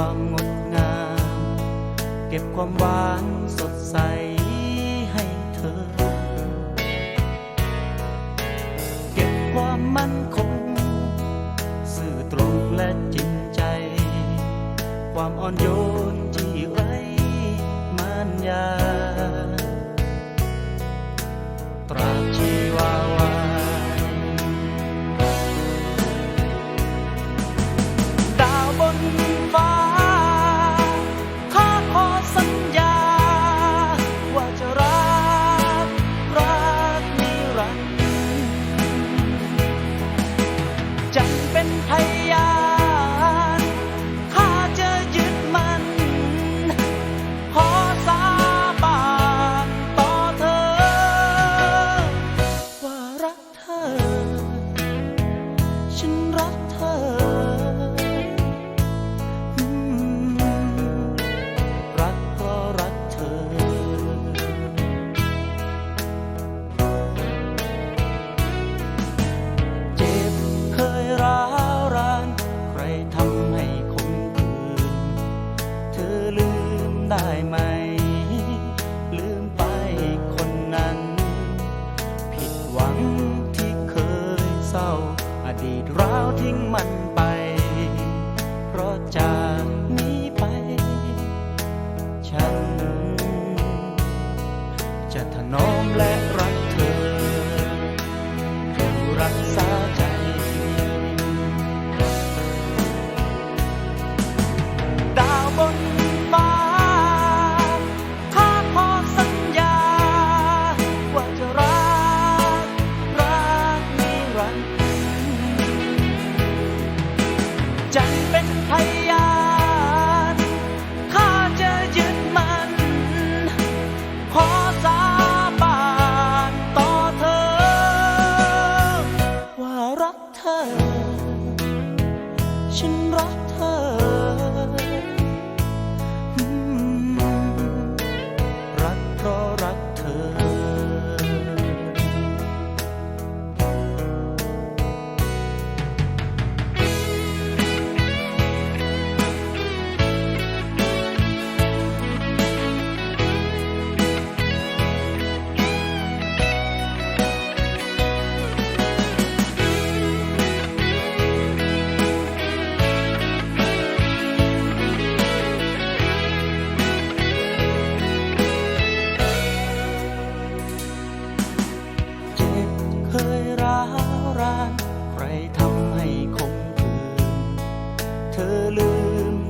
ความงดงาม เก็บความหวานสดใสให้เธอ เก็บความมั่นคง สื่อตรงและจริงใจ ความอ่อนโยน ได้ไหม ลืมไปคนนั้น ผิดหวังที่เคยเศร้า อดีตร้าวทิ้งมันไป เพราะจากนี้ไป ฉัน จะถนอมและ เป็นพยา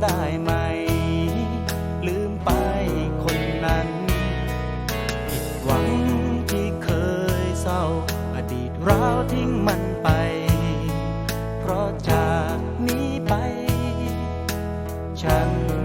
ได้ไหม ลืมไปคนนั้น ผิดหวังที่เคยเศร้า อดีตเราทิ้งมันไป เพราะจากนี้ไป ฉัน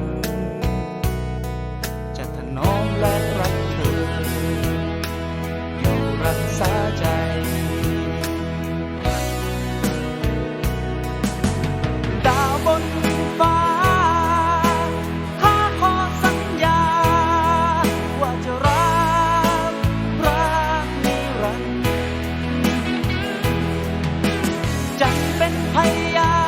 Hiya!